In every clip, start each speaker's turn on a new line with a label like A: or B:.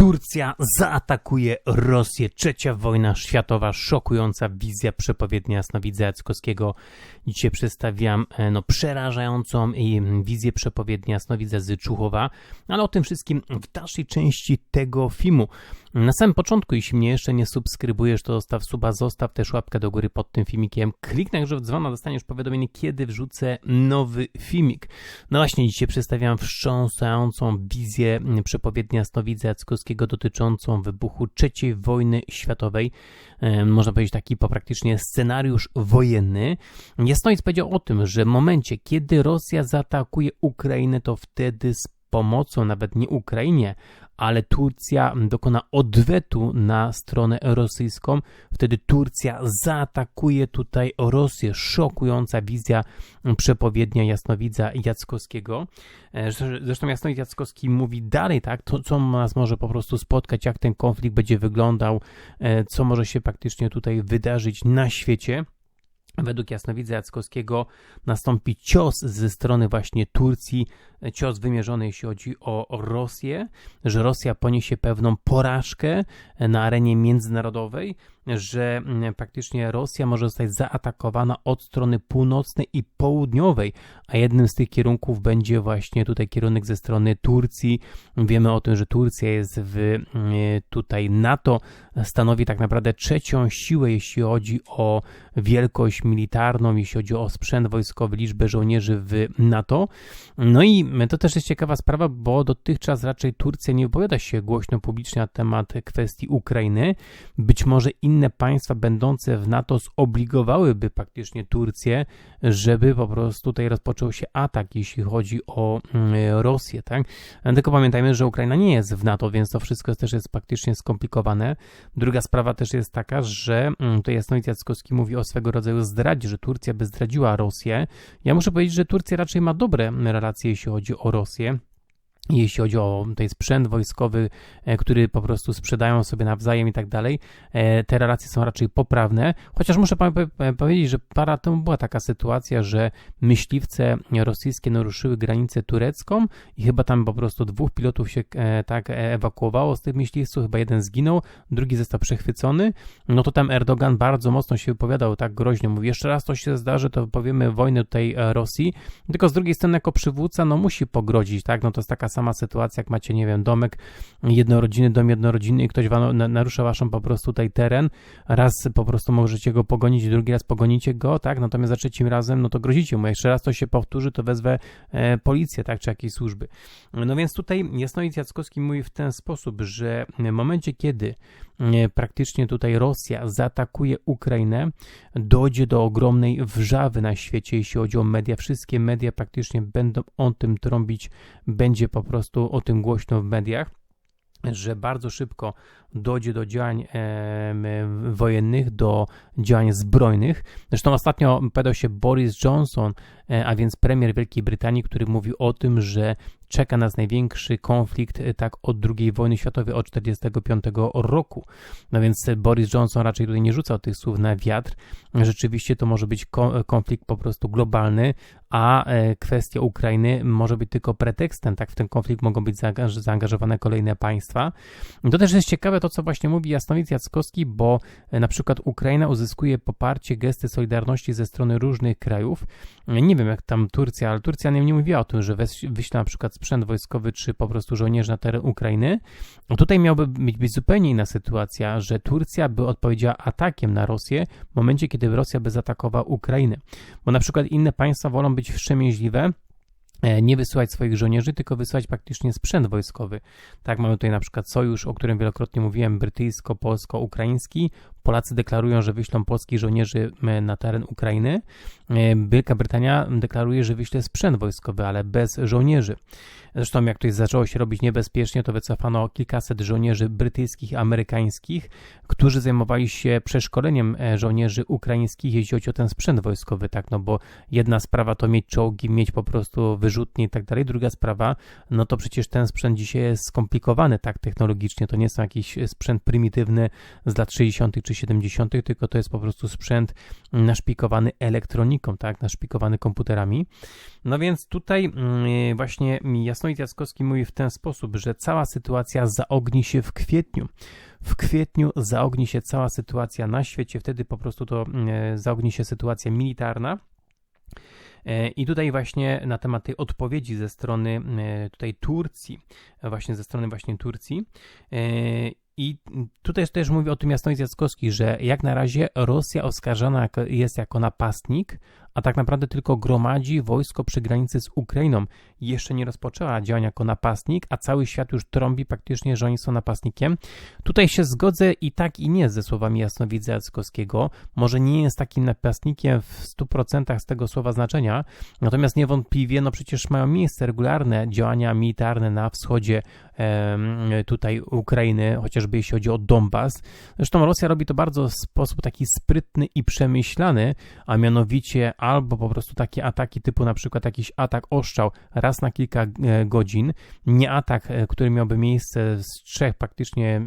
A: Turcja zaatakuje Rosję. Trzecia wojna światowa, szokująca wizja przepowiednia Jasnowidza Jackowskiego. Dzisiaj przedstawiam e, no, przerażającą wizję przepowiednia Jasnowidza z Czuchowa, ale o tym wszystkim w dalszej części tego filmu. Na samym początku, jeśli mnie jeszcze nie subskrybujesz, to zostaw suba, zostaw też łapkę do góry pod tym filmikiem. Kliknij także w dzwona, dostaniesz powiadomienie, kiedy wrzucę nowy filmik. No właśnie, dzisiaj przedstawiam wstrząsającą wizję przepowiednia Jasnowidza Jackowskiego dotyczącą wybuchu III wojny światowej. Można powiedzieć taki po praktycznie scenariusz wojenny. Jasnowic powiedział o tym, że w momencie, kiedy Rosja zaatakuje Ukrainę, to wtedy z pomocą nawet nie Ukrainie, ale Turcja dokona odwetu na stronę rosyjską. Wtedy Turcja zaatakuje tutaj Rosję. Szokująca wizja przepowiednia jasnowidza Jackowskiego. E, zresztą Jasnowidz Jackowski mówi dalej, tak, to co nas może po prostu spotkać, jak ten konflikt będzie wyglądał, e, co może się praktycznie tutaj wydarzyć na świecie. Według Jasnowidza Jackowskiego nastąpi cios ze strony właśnie Turcji, cios wymierzony jeśli chodzi o Rosję, że Rosja poniesie pewną porażkę na arenie międzynarodowej, że mm, praktycznie Rosja może zostać zaatakowana od strony północnej i południowej, a jednym z tych kierunków będzie właśnie tutaj kierunek ze strony Turcji. Wiemy o tym, że Turcja jest w mm, tutaj NATO, stanowi tak naprawdę trzecią siłę, jeśli chodzi o wielkość militarną, jeśli chodzi o sprzęt wojskowy, liczbę żołnierzy w NATO. No i to też jest ciekawa sprawa, bo dotychczas raczej Turcja nie wypowiada się głośno publicznie na temat kwestii Ukrainy. Być może inne państwa będące w NATO zobligowałyby praktycznie Turcję, żeby po prostu tutaj rozpoczął się atak, jeśli chodzi o mm, Rosję, tak? Tylko pamiętajmy, że Ukraina nie jest w NATO, więc to wszystko też jest praktycznie skomplikowane. Druga sprawa też jest taka, że mm, tutaj Jasnowic Jackowski mówi o swego rodzaju zdradzie, że Turcja by zdradziła Rosję. Ja muszę powiedzieć, że Turcja raczej ma dobre relacje, jeśli chodzi o Rosję jeśli chodzi o ten sprzęt wojskowy, e, który po prostu sprzedają sobie nawzajem i tak dalej, e, te relacje są raczej poprawne. Chociaż muszę powiedzieć, że parę temu była taka sytuacja, że myśliwce rosyjskie naruszyły granicę turecką i chyba tam po prostu dwóch pilotów się e, tak ewakuowało z tych myśliwców, chyba jeden zginął, drugi został przechwycony. No to tam Erdogan bardzo mocno się wypowiadał tak groźnie, mówi jeszcze raz to się zdarzy, to powiemy wojnę tutaj Rosji, tylko z drugiej strony jako przywódca no musi pogrodzić, tak, no to jest taka sama sytuacja, jak macie, nie wiem, domek jednorodzinny, dom jednorodzinny i ktoś narusza waszą po prostu tutaj teren, raz po prostu możecie go pogonić, drugi raz pogonicie go, tak, natomiast za trzecim razem, no to grozicie mu, jeszcze raz to się powtórzy, to wezwę e, policję, tak, czy jakieś służby. No więc tutaj Jasnowic Jackowski mówi w ten sposób, że w momencie, kiedy e, praktycznie tutaj Rosja zaatakuje Ukrainę, dojdzie do ogromnej wrzawy na świecie, jeśli chodzi o media. Wszystkie media praktycznie będą o tym trąbić, będzie po prostu o tym głośno w mediach że bardzo szybko dojdzie do działań e, wojennych, do działań zbrojnych. Zresztą ostatnio podał się Boris Johnson, a więc premier Wielkiej Brytanii, który mówił o tym, że czeka nas największy konflikt e, tak od II wojny światowej, od 1945 roku. No więc Boris Johnson raczej tutaj nie rzucał tych słów na wiatr. Rzeczywiście to może być konflikt po prostu globalny, a e, kwestia Ukrainy może być tylko pretekstem. Tak w ten konflikt mogą być zaangażowane kolejne państwa. To też jest ciekawe to, co właśnie mówi Jasnowic Jackowski, bo e, na przykład Ukraina uzyskuje poparcie, gesty solidarności ze strony różnych krajów. Nie wiem jak tam Turcja, ale Turcja nie, nie mówiła o tym, że wyśle na przykład sprzęt wojskowy, czy po prostu żołnierzy na teren Ukrainy. Tutaj miałby być, być zupełnie inna sytuacja, że Turcja by odpowiedziała atakiem na Rosję w momencie, kiedy Rosja by zaatakowała Ukrainę. Bo na przykład inne państwa wolą być wstrzemięźliwe, E, nie wysyłać swoich żołnierzy, tylko wysyłać praktycznie sprzęt wojskowy. Tak, mamy tutaj na przykład sojusz, o którym wielokrotnie mówiłem, brytyjsko-polsko-ukraiński. Polacy deklarują, że wyślą polskich żołnierzy e, na teren Ukrainy. E, Wielka Brytania deklaruje, że wyśle sprzęt wojskowy, ale bez żołnierzy. Zresztą jak to zaczęło się robić niebezpiecznie, to wycofano kilkaset żołnierzy brytyjskich, amerykańskich, którzy zajmowali się przeszkoleniem żołnierzy ukraińskich, jeśli chodzi o ten sprzęt wojskowy, tak, no bo jedna sprawa to mieć czołgi, mieć po prostu wy wyrzutnie i tak dalej. Druga sprawa, no to przecież ten sprzęt dzisiaj jest skomplikowany tak technologicznie, to nie są jakiś sprzęt prymitywny z lat 60. czy czy 70., tylko to jest po prostu sprzęt naszpikowany elektroniką, tak, naszpikowany komputerami. No więc tutaj mm, właśnie Jasnowic Jackowski mówi w ten sposób, że cała sytuacja zaogni się w kwietniu. W kwietniu zaogni się cała sytuacja na świecie, wtedy po prostu to mm, zaogni się sytuacja militarna. E, I tutaj właśnie na temat tej odpowiedzi ze strony e, tutaj Turcji, właśnie ze strony właśnie Turcji. I tutaj też mówi o tym Jasnowic Jackowski, że jak na razie Rosja oskarżana jest jako napastnik, a tak naprawdę tylko gromadzi wojsko przy granicy z Ukrainą. Jeszcze nie rozpoczęła działania jako napastnik, a cały świat już trąbi praktycznie, że oni są napastnikiem. Tutaj się zgodzę i tak i nie ze słowami Jasnowidza Jackowskiego. Może nie jest takim napastnikiem w 100% z tego słowa znaczenia, natomiast niewątpliwie, no przecież mają miejsce regularne działania militarne na wschodzie tutaj Ukrainy, chociażby jeśli chodzi o Donbas. Zresztą Rosja robi to bardzo w sposób taki sprytny i przemyślany, a mianowicie albo po prostu takie ataki typu na przykład jakiś atak oszczał raz na kilka e, godzin, nie atak, e, który miałby miejsce z trzech praktycznie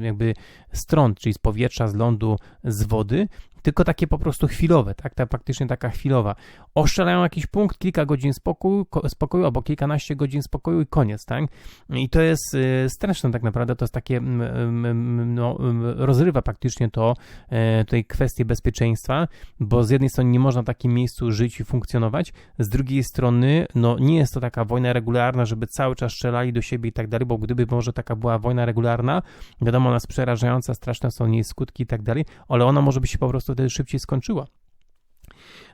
A: jakby stron, czyli z powietrza, z lądu, z wody, tylko takie po prostu chwilowe, tak, ta praktycznie taka chwilowa. Oszczelają jakiś punkt, kilka godzin spokoju, spokoju albo kilkanaście godzin spokoju i koniec, tak? I to jest y, straszne tak naprawdę, to jest takie, no, rozrywa praktycznie to, e, tutaj kwestie bezpieczeństwa, bo z jednej strony nie można w takim miejscu żyć i funkcjonować, z drugiej strony, no, nie jest to taka wojna regularna, żeby cały czas strzelali do siebie i tak dalej, bo gdyby może taka była wojna regularna, wiadomo, ona jest przerażająca, straszne są jej skutki i tak dalej, ale ona może by się po prostu wtedy szybciej skończyła.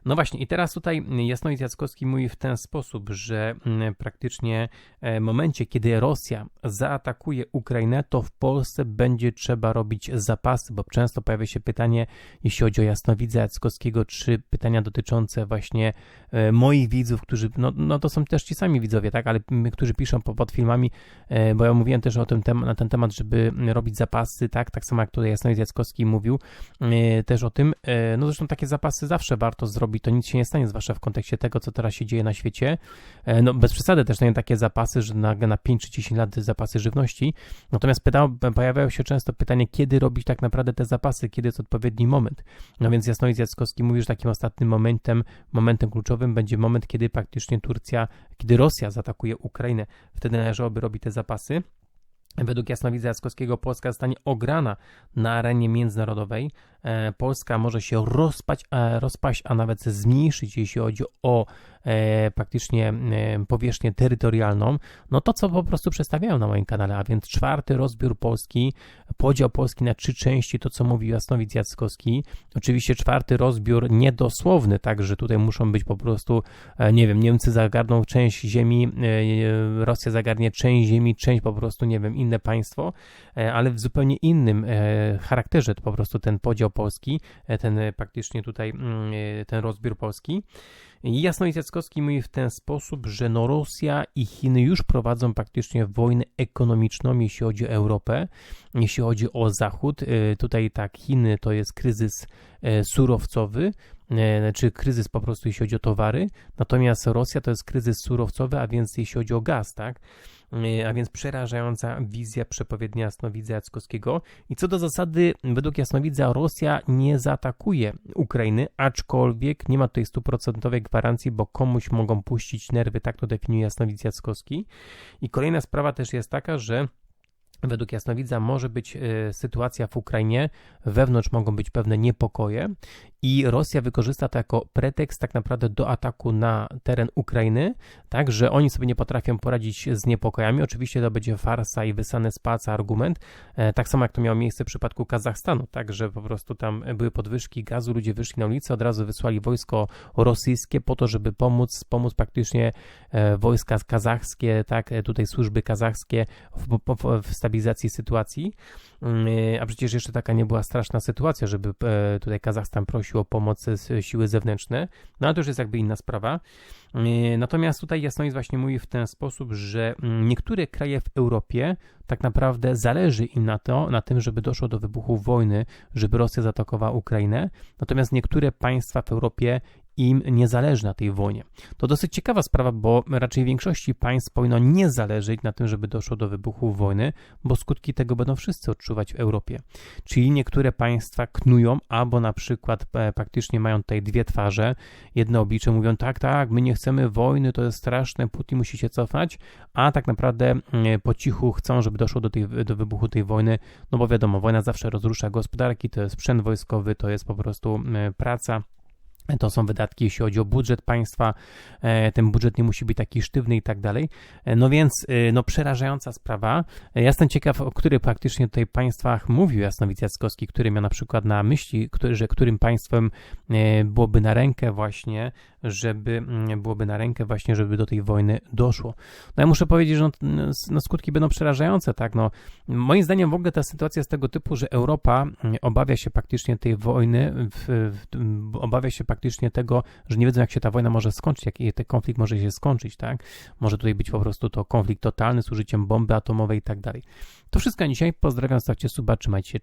A: No właśnie, i teraz tutaj Jasnowic Jackowski mówi w ten sposób, że mm, praktycznie e, w momencie, kiedy Rosja zaatakuje Ukrainę, to w Polsce będzie trzeba robić zapasy, bo często pojawia się pytanie, jeśli chodzi o Jasnowidza Jackowskiego, czy pytania dotyczące właśnie moich widzów, którzy, no, no to są też ci sami widzowie, tak, ale którzy piszą pod filmami, e, bo ja mówiłem też o tym na ten temat, żeby robić zapasy, tak, tak samo jak tutaj Jasnowic Jackowski mówił też o tym, no zresztą takie zapasy zawsze warto zrobić, robi, to nic się nie stanie, zwłaszcza w kontekście tego, co teraz się dzieje na świecie. E, no, bez przesady też nie takie zapasy, że na, na 5 czy 10 lat zapasy żywności. Natomiast pytał, pojawiają się często pytanie, kiedy robić tak naprawdę te zapasy, kiedy jest odpowiedni moment. No więc Jasnowic Jackowski mówi, że takim ostatnim momentem, momentem kluczowym będzie moment, kiedy praktycznie Turcja, kiedy Rosja zaatakuje Ukrainę. Wtedy należałoby robić te zapasy. Według Jasnowidza Jackowskiego Polska zostanie ograna na arenie międzynarodowej. E, Polska może się rozpać, rozpaść, a nawet zmniejszyć, jeśli chodzi o e, praktycznie e, powierzchnię terytorialną, no to co po prostu przedstawiają na moim kanale, a więc czwarty rozbiór Polski, podział Polski na trzy części, to co mówił Jasnowic Jackowski, oczywiście czwarty rozbiór niedosłowny, tak, że tutaj muszą być po prostu, nie wiem, Niemcy zagarną część ziemi, Rosja zagarnie część ziemi, część po prostu, nie wiem, inne państwo, ale w zupełnie innym charakterze to po prostu ten podział Polski, e, ten e, praktycznie tutaj mm, e, ten rozbiór Polski. Jasnowic Jackowski mówi w ten sposób, że no Rosja i Chiny już prowadzą praktycznie wojnę ekonomiczną, jeśli chodzi o Europę, jeśli chodzi o Zachód. Tutaj tak, Chiny to jest kryzys surowcowy, czy kryzys po prostu jeśli chodzi o towary, natomiast Rosja to jest kryzys surowcowy, a więc jeśli chodzi o gaz, tak? E, a więc przerażająca wizja przepowiednia Jasnowidza Jackowskiego. I co do zasady, według Jasnowidza Rosja nie zaatakuje Ukrainy, aczkolwiek nie ma tutaj stuprocentowej gwarancji, bo komuś mogą puścić nerwy, tak to definiuje Jasnowidz Jackowski. I kolejna sprawa też jest taka, że Według Jasnowidza może być e, sytuacja w Ukrainie, wewnątrz mogą być pewne niepokoje i Rosja wykorzysta to jako pretekst tak naprawdę do ataku na teren Ukrainy, tak, że oni sobie nie potrafią poradzić z niepokojami. Oczywiście to będzie farsa i wysane z palca argument, e, tak samo jak to miało miejsce w przypadku Kazachstanu, tak, że po prostu tam były podwyżki gazu, ludzie wyszli na ulicę, od razu wysłali wojsko rosyjskie po to, żeby pomóc, pomóc praktycznie e, wojska kazachskie, tak, tutaj służby kazachskie w, w, w stabilizacji sytuacji. Mm, a przecież jeszcze taka nie była straszna sytuacja, żeby e, tutaj Kazachstan prosił o pomoc siły zewnętrzne, no ale to już jest jakby inna sprawa. Mm, natomiast tutaj Jasnowic właśnie mówi w ten sposób, że mm, niektóre kraje w Europie tak naprawdę zależy im na to, na tym, żeby doszło do wybuchu wojny, żeby Rosja zaatakowała Ukrainę. Natomiast niektóre państwa w Europie im nie zależy na tej wojnie. To dosyć ciekawa sprawa, bo raczej większości państw powinno nie zależeć na tym, żeby doszło do wybuchu wojny, bo skutki tego będą wszyscy odczuwać w Europie. Czyli niektóre państwa knują, albo na przykład e, praktycznie mają tutaj dwie twarze. Jedno oblicze mówią, tak, tak, my nie chcemy wojny, to jest straszne, Putin musi się cofać, a tak naprawdę mm, po cichu chcą, żeby doszło do, tej, do wybuchu tej wojny, no bo wiadomo, wojna zawsze rozrusza gospodarki, to jest sprzęt wojskowy, to jest po prostu mm, praca. To są wydatki, jeśli chodzi o budżet państwa. E, Ten budżet nie musi być taki sztywny i tak dalej. E, No więc, e, no przerażająca sprawa. Ja jestem ciekaw, o których praktycznie tutaj państwach mówił Jasnowic Jackowski, który miał na przykład na myśli, który, że którym państwem byłoby na rękę właśnie, żeby mm, byłoby na rękę właśnie, żeby do tej wojny doszło. No ja muszę powiedzieć, że no, no skutki będą przerażające, tak? No, moim zdaniem w ogóle ta sytuacja jest tego typu, że Europa mm, obawia się praktycznie tej wojny, w, w, obawia się praktycznie tego, że nie wiedzą, jak się ta wojna może skończyć, jak ten konflikt może się skończyć, tak? Może tutaj być po prostu to konflikt totalny z użyciem bomby atomowej i tak dalej. To wszystko na dzisiaj. Pozdrawiam, stawcie suba, trzymajcie się.